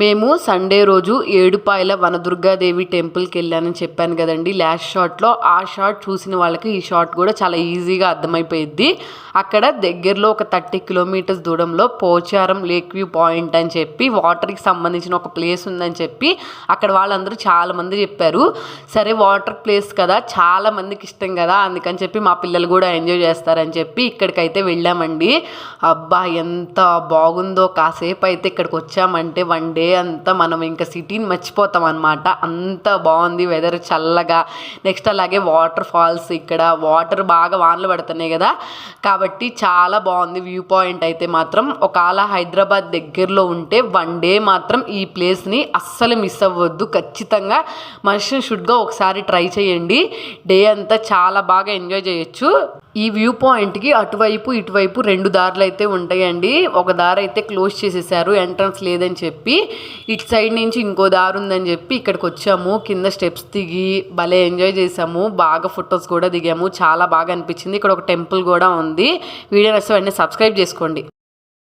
మేము సండే రోజు ఏడుపాయల వనదుర్గాదేవి టెంపుల్కి వెళ్ళానని చెప్పాను కదండి. లాస్ట్ షాట్లో ఆ షాట్ చూసిన వాళ్ళకి ఈ షాట్ కూడా చాలా ఈజీగా అర్థమైపోయింది అక్కడ దగ్గరలో ఒక థర్టీ కిలోమీటర్స్ దూరంలో పోచారం లేక్ వ్యూ పాయింట్ అని చెప్పి వాటర్కి సంబంధించిన ఒక ప్లేస్ ఉందని చెప్పి అక్కడ వాళ్ళందరూ చాలా మంది చెప్పారు. సరే వాటర్ ప్లేస్ కదా చాలా మందికి ఇష్టం కదా అందుకని చెప్పి మా పిల్లలు కూడా ఎంజాయ్ చేస్తారని చెప్పి ఇక్కడికైతే వెళ్ళామండి. అబ్బా ఎంత బాగుందో. కాసేపు అయితే ఇక్కడికి వచ్చామంటే వన్ డే డే అంతా మనం ఇంకా సిటీని మర్చిపోతాం అనమాట అంత బాగుంది వెదర్ చల్లగా. నెక్స్ట్ అలాగే వాటర్ ఫాల్స్ ఇక్కడ. వాటర్ బాగా వానలు పడుతున్నాయి కదా. కాబట్టి చాలా బాగుంది వ్యూ పాయింట్ అయితే మాత్రం. ఒకవేళ హైదరాబాద్ దగ్గరలో ఉంటే వన్ డే మాత్రం ఈ ప్లేస్ని అస్సలు మిస్ అవ్వద్దు. ఖచ్చితంగా మనిషిని షుడ్గా ఒకసారి ట్రై చేయండి. డే అంతా చాలా బాగా ఎంజాయ్ చేయొచ్చు. ఈ వ్యూ పాయింట్కి అటువైపు ఇటువైపు రెండు దారులు అయితే ఉంటాయండి. ఒక దారి అయితే క్లోజ్ చేసేసారు ఎంట్రన్స్ లేదని చెప్పి ఇటు సైడ్ నుంచి ఇంకో దారి ఉందని చెప్పి ఇక్కడికి వచ్చాము కింద స్టెప్స్ దిగి భలే ఎంజాయ్ చేసాము. బాగా ఫొటోస్ కూడా దిగాము. చాలా బాగా అనిపించింది. ఇక్కడ ఒక టెంపుల్ కూడా ఉంది. వీడియో నచ్చిన వెంటనే సబ్స్క్రైబ్ చేసుకోండి.